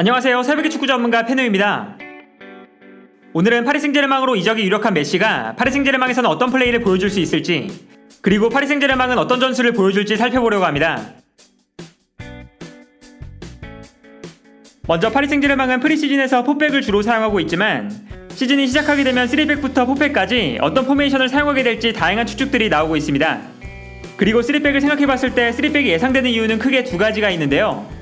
안녕하세요. 새벽의 축구 전문가 페누입니다. 오늘은 파리 생제르맹으로 이적이 유력한 메시가 파리 생제르맹에서는 어떤 플레이를 보여줄 수 있을지, 그리고 파리 생제르맹은 어떤 전술을 보여줄지 살펴보려고 합니다. 먼저 파리 생제르맹은 프리시즌에서 포백을 주로 사용하고 있지만 시즌이 시작하게 되면 3백부터 포백까지 어떤 포메이션을 사용하게 될지 다양한 추측들이 나오고 있습니다. 그리고 3백을 생각해봤을 때 3백이 예상되는 이유는 크게 두 가지가 있는데요.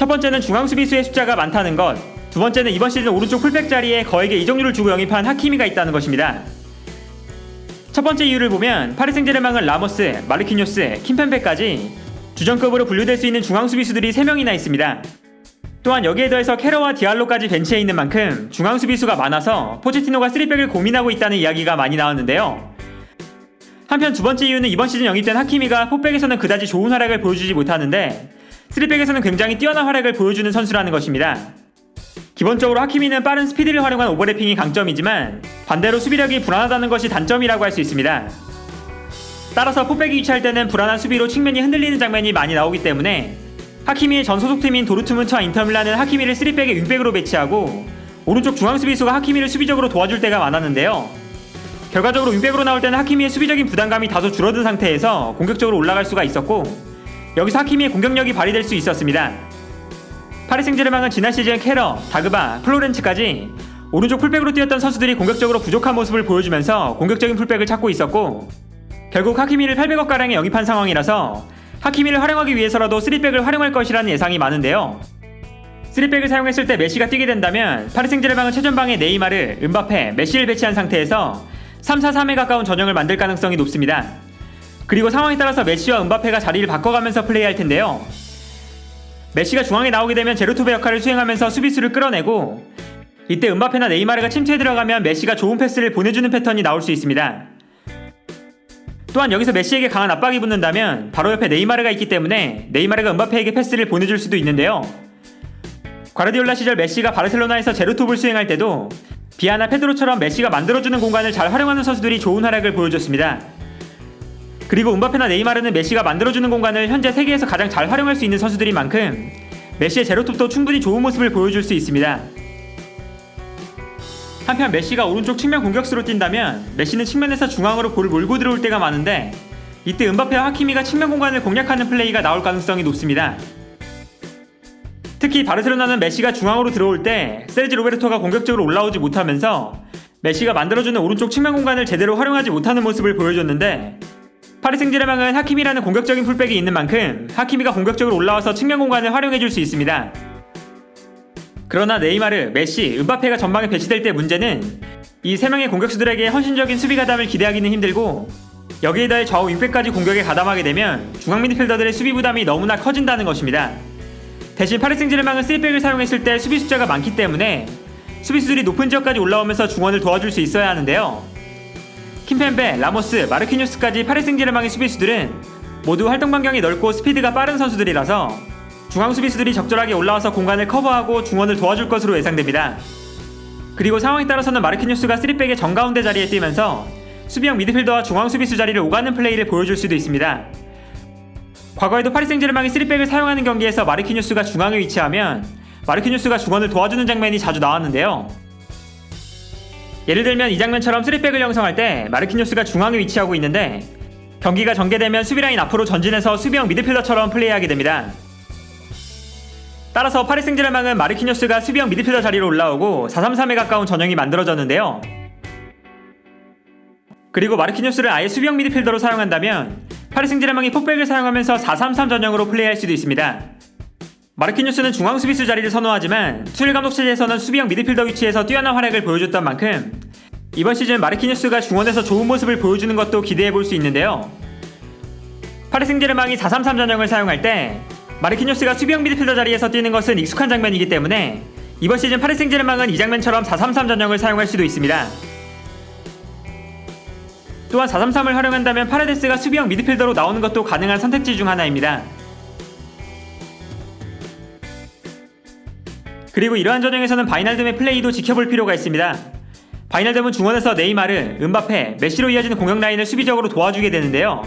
첫 번째는 중앙 수비수의 숫자가 많다는 것. 두 번째는 이번 시즌 오른쪽 풀백 자리에 거액의 이적료를 주고 영입한 하키미가 있다는 것입니다. 첫 번째 이유를 보면 파리 생제르맹은 라모스, 마르키뇨스, 킴펜페까지 주전급으로 분류될 수 있는 중앙 수비수들이 3명이나 있습니다. 또한 여기에 더해서 캐러와 디알로까지 벤치에 있는 만큼 중앙 수비수가 많아서 포체티노가 3백을 고민하고 있다는 이야기가 많이 나왔는데요. 한편 두 번째 이유는 이번 시즌 영입된 하키미가 포백에서는 그다지 좋은 활약을 보여주지 못하는데 3백에서는 굉장히 뛰어난 활약을 보여주는 선수라는 것입니다. 기본적으로 하키미는 빠른 스피드를 활용한 오버래핑이 강점이지만 반대로 수비력이 불안하다는 것이 단점이라고 할 수 있습니다. 따라서 포백이 위치할 때는 불안한 수비로 측면이 흔들리는 장면이 많이 나오기 때문에 하키미의 전 소속팀인 도르트문트와 인터밀란은 하키미를 3백의 윙백으로 배치하고 오른쪽 중앙 수비수가 하키미를 수비적으로 도와줄 때가 많았는데요. 결과적으로 윙백으로 나올 때는 하키미의 수비적인 부담감이 다소 줄어든 상태에서 공격적으로 올라갈 수가 있었고 여기서 하키미의 공격력이 발휘될 수 있었습니다. 파리 생제르맹은 지난 시즌 캐러, 다그바, 플로렌츠까지 오른쪽 풀백으로 뛰었던 선수들이 공격적으로 부족한 모습을 보여주면서 공격적인 풀백을 찾고 있었고 결국 하키미를 800억 가량에 영입한 상황이라서 하키미를 활용하기 위해서라도 3백을 활용할 것이라는 예상이 많은데요. 3백을 사용했을 때 메시가 뛰게 된다면 파리 생제르맹은 최전방에 네이마르, 은바페, 메시를 배치한 상태에서 3-4-3에 가까운 전형을 만들 가능성이 높습니다. 그리고 상황에 따라서 메시와 은바페가 자리를 바꿔가면서 플레이할 텐데요. 메시가 중앙에 나오게 되면 제로톱의 역할을 수행하면서 수비수를 끌어내고 이때 은바페나 네이마르가 침투에 들어가면 메시가 좋은 패스를 보내주는 패턴이 나올 수 있습니다. 또한 여기서 메시에게 강한 압박이 붙는다면 바로 옆에 네이마르가 있기 때문에 네이마르가 은바페에게 패스를 보내줄 수도 있는데요. 과르디올라 시절 메시가 바르셀로나에서 제로톱을 수행할 때도 비아나 페드로처럼 메시가 만들어주는 공간을 잘 활용하는 선수들이 좋은 활약을 보여줬습니다. 그리고 은바페나 네이마르는 메시가 만들어주는 공간을 현재 세계에서 가장 잘 활용할 수 있는 선수들인 만큼 메시의 제로톱도 충분히 좋은 모습을 보여줄 수 있습니다. 한편 메시가 오른쪽 측면 공격수로 뛴다면 메시는 측면에서 중앙으로 볼을 몰고 들어올 때가 많은데 이때 은바페와 하키미가 측면 공간을 공략하는 플레이가 나올 가능성이 높습니다. 특히 바르셀로나는 메시가 중앙으로 들어올 때 세르지 로베르토가 공격적으로 올라오지 못하면서 메시가 만들어주는 오른쪽 측면 공간을 제대로 활용하지 못하는 모습을 보여줬는데 파리 생제르맹은 하키미라는 공격적인 풀백이 있는 만큼 하키미가 공격적으로 올라와서 측면 공간을 활용해줄 수 있습니다. 그러나 네이마르, 메시, 은바페가 전방에 배치될 때 문제는 이 세 명의 공격수들에게 헌신적인 수비 가담을 기대하기는 힘들고 여기에 더해 좌우 윙백까지 공격에 가담하게 되면 중앙 미드필더들의 수비 부담이 너무나 커진다는 것입니다. 대신 파리 생제르맹은 3백을 사용했을 때 수비 숫자가 많기 때문에 수비수들이 높은 지역까지 올라오면서 중원을 도와줄 수 있어야 하는데요. 킴펜베, 라모스, 마르키뉴스까지 파리 생제르맹의 수비수들은 모두 활동 반경이 넓고 스피드가 빠른 선수들이라서 중앙 수비수들이 적절하게 올라와서 공간을 커버하고 중원을 도와줄 것으로 예상됩니다. 그리고 상황에 따라서는 마르키뉴스가 3백의 정가운데 자리에 뛰면서 수비형 미드필더와 중앙 수비수 자리를 오가는 플레이를 보여줄 수도 있습니다. 과거에도 파리 생제르맹이 3백을 사용하는 경기에서 마르키뉴스가 중앙에 위치하면 마르키뉴스가 중원을 도와주는 장면이 자주 나왔는데요. 예를 들면 이 장면처럼 3백을 형성할 때 마르키뉴스가 중앙에 위치하고 있는데 경기가 전개되면 수비라인 앞으로 전진해서 수비형 미드필더처럼 플레이하게 됩니다. 따라서 파리 생제르맹은 마르키뉴스가 수비형 미드필더 자리로 올라오고 4-3-3에 가까운 전형이 만들어졌는데요. 그리고 마르키뉴스를 아예 수비형 미드필더로 사용한다면 파리 생제르맹이 폭백을 사용하면서 4-3-3 전형으로 플레이할 수도 있습니다. 마르키뉴스는 중앙 수비수 자리를 선호하지만 투일 감독 체제에서는 수비형 미드필더 위치에서 뛰어난 활약을 보여줬던 만큼 이번 시즌 마르키뉴스가 중원에서 좋은 모습을 보여주는 것도 기대해 볼 수 있는데요. 파리 생제르맹이 4-3-3 전형을 사용할 때 마르키뉴스가 수비형 미드필더 자리에서 뛰는 것은 익숙한 장면이기 때문에 이번 시즌 파리 생제르맹은 이 장면처럼 4-3-3 전형을 사용할 수도 있습니다. 또한 4-3-3을 활용한다면 파레데스가 수비형 미드필더로 나오는 것도 가능한 선택지 중 하나입니다. 그리고 이러한 전형에서는 바이날듬의 플레이도 지켜볼 필요가 있습니다. 바이날듬은 중원에서 네이마르, 은바페, 메시로 이어지는 공격 라인을 수비적으로 도와주게 되는데요.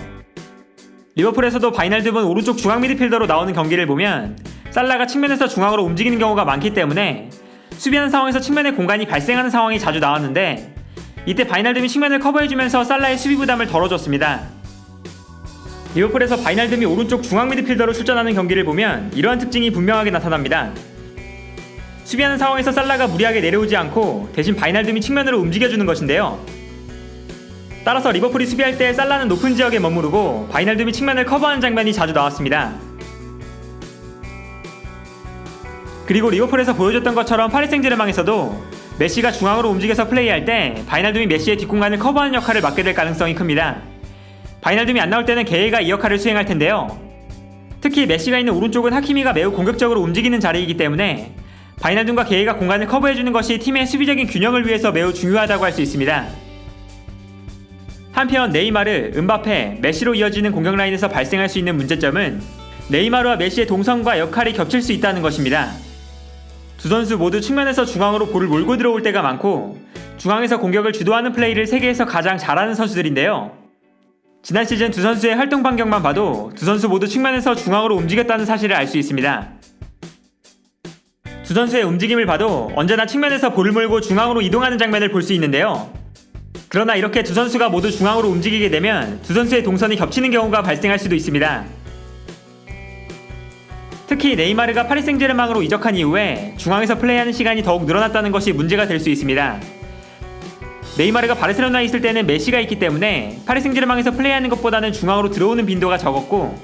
리버풀에서도 바이날듬은 오른쪽 중앙 미드필더로 나오는 경기를 보면 살라가 측면에서 중앙으로 움직이는 경우가 많기 때문에 수비하는 상황에서 측면에 공간이 발생하는 상황이 자주 나왔는데 이때 바이날듬이 측면을 커버해주면서 살라의 수비 부담을 덜어줬습니다. 리버풀에서 바이날듬이 오른쪽 중앙 미드필더로 출전하는 경기를 보면 이러한 특징이 분명하게 나타납니다. 수비하는 상황에서 살라가 무리하게 내려오지 않고 대신 바이날듬이 측면으로 움직여주는 것인데요. 따라서 리버풀이 수비할 때 살라는 높은 지역에 머무르고 바이날듬이 측면을 커버하는 장면이 자주 나왔습니다. 그리고 리버풀에서 보여줬던 것처럼 파리 생제르맹에서도 메시가 중앙으로 움직여서 플레이할 때 바이날둠이 메시의 뒷공간을 커버하는 역할을 맡게 될 가능성이 큽니다. 바이날둠이 안 나올 때는 게이가 이 역할을 수행할 텐데요. 특히 메시가 있는 오른쪽은 하키미가 매우 공격적으로 움직이는 자리이기 때문에 바이날둠과 게이가 공간을 커버해주는 것이 팀의 수비적인 균형을 위해서 매우 중요하다고 할 수 있습니다. 한편 네이마르, 은바페, 메시로 이어지는 공격 라인에서 발생할 수 있는 문제점은 네이마르와 메시의 동선과 역할이 겹칠 수 있다는 것입니다. 두 선수 모두 측면에서 중앙으로 볼을 몰고 들어올 때가 많고 중앙에서 공격을 주도하는 플레이를 세계에서 가장 잘하는 선수들인데요. 지난 시즌 두 선수의 활동 반경만 봐도 두 선수 모두 측면에서 중앙으로 움직였다는 사실을 알 수 있습니다. 두 선수의 움직임을 봐도 언제나 측면에서 볼을 몰고 중앙으로 이동하는 장면을 볼 수 있는데요. 그러나 이렇게 두 선수가 모두 중앙으로 움직이게 되면 두 선수의 동선이 겹치는 경우가 발생할 수도 있습니다. 특히 네이마르가 파리 생제르맹으로 이적한 이후에 중앙에서 플레이하는 시간이 더욱 늘어났다는 것이 문제가 될 수 있습니다. 네이마르가 바르셀로나에 있을 때는 메시가 있기 때문에 파리 생제르맹에서 플레이하는 것보다는 중앙으로 들어오는 빈도가 적었고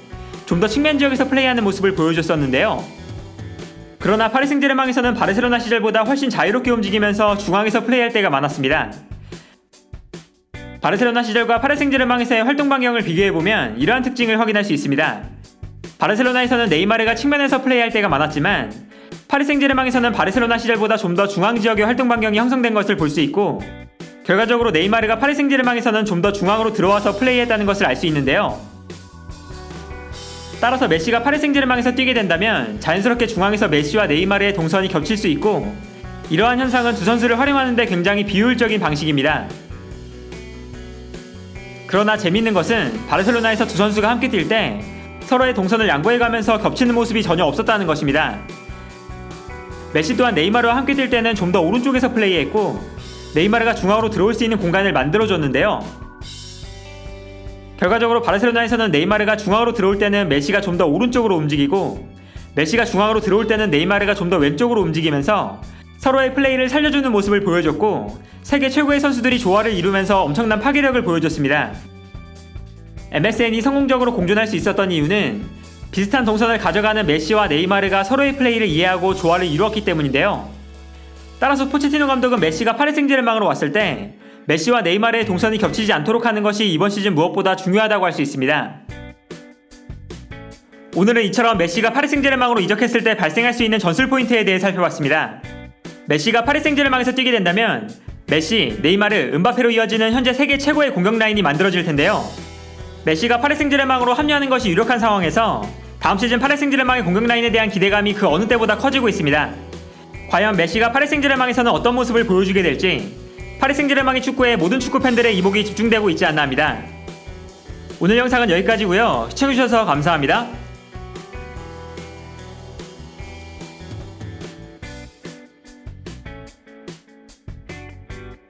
좀 더 측면 지역에서 플레이하는 모습을 보여줬었는데요. 그러나 파리 생제르맹에서는 바르셀로나 시절보다 훨씬 자유롭게 움직이면서 중앙에서 플레이할 때가 많았습니다. 바르셀로나 시절과 파리 생제르맹에서의 활동 반경을 비교해 보면 이러한 특징을 확인할 수 있습니다. 바르셀로나에서는 네이마르가 측면에서 플레이할 때가 많았지만 파리 생제르맹에서는 바르셀로나 시절보다 좀 더 중앙 지역의 활동 반경이 형성된 것을 볼 수 있고 결과적으로 네이마르가 파리 생제르맹에서는 좀 더 중앙으로 들어와서 플레이했다는 것을 알 수 있는데요. 따라서 메시가 파리 생제르맹에서 뛰게 된다면 자연스럽게 중앙에서 메시와 네이마르의 동선이 겹칠 수 있고 이러한 현상은 두 선수를 활용하는데 굉장히 비효율적인 방식입니다. 그러나 재밌는 것은 바르셀로나에서 두 선수가 함께 뛸 때 서로의 동선을 양보해가면서 겹치는 모습이 전혀 없었다는 것입니다. 메시 또한 네이마르와 함께 뛸 때는 좀 더 오른쪽에서 플레이했고 네이마르가 중앙으로 들어올 수 있는 공간을 만들어줬는데요. 결과적으로 바르셀로나에서는 네이마르가 중앙으로 들어올 때는 메시가 좀 더 오른쪽으로 움직이고 메시가 중앙으로 들어올 때는 네이마르가 좀 더 왼쪽으로 움직이면서 서로의 플레이를 살려주는 모습을 보여줬고 세계 최고의 선수들이 조화를 이루면서 엄청난 파괴력을 보여줬습니다. MSN이 성공적으로 공존할 수 있었던 이유는 비슷한 동선을 가져가는 메시와 네이마르가 서로의 플레이를 이해하고 조화를 이루었기 때문인데요. 따라서 포체티노 감독은 메시가 파리 생제르맹으로 왔을 때 메시와 네이마르의 동선이 겹치지 않도록 하는 것이 이번 시즌 무엇보다 중요하다고 할 수 있습니다. 오늘은 이처럼 메시가 파리 생제르맹으로 이적했을 때 발생할 수 있는 전술 포인트에 대해 살펴봤습니다. 메시가 파리 생제르맹에서 뛰게 된다면 메시, 네이마르, 은바페로 이어지는 현재 세계 최고의 공격 라인이 만들어질 텐데요. 메시가 파리 생제르맹으로 합류하는 것이 유력한 상황에서 다음 시즌 파리 생제르맹의 공격 라인에 대한 기대감이 그 어느 때보다 커지고 있습니다. 과연 메시가 파리 생제르맹에서는 어떤 모습을 보여주게 될지 파리 생제르맹의 축구에 모든 축구 팬들의 이목이 집중되고 있지 않나 합니다. 오늘 영상은 여기까지고요. 시청해주셔서 감사합니다.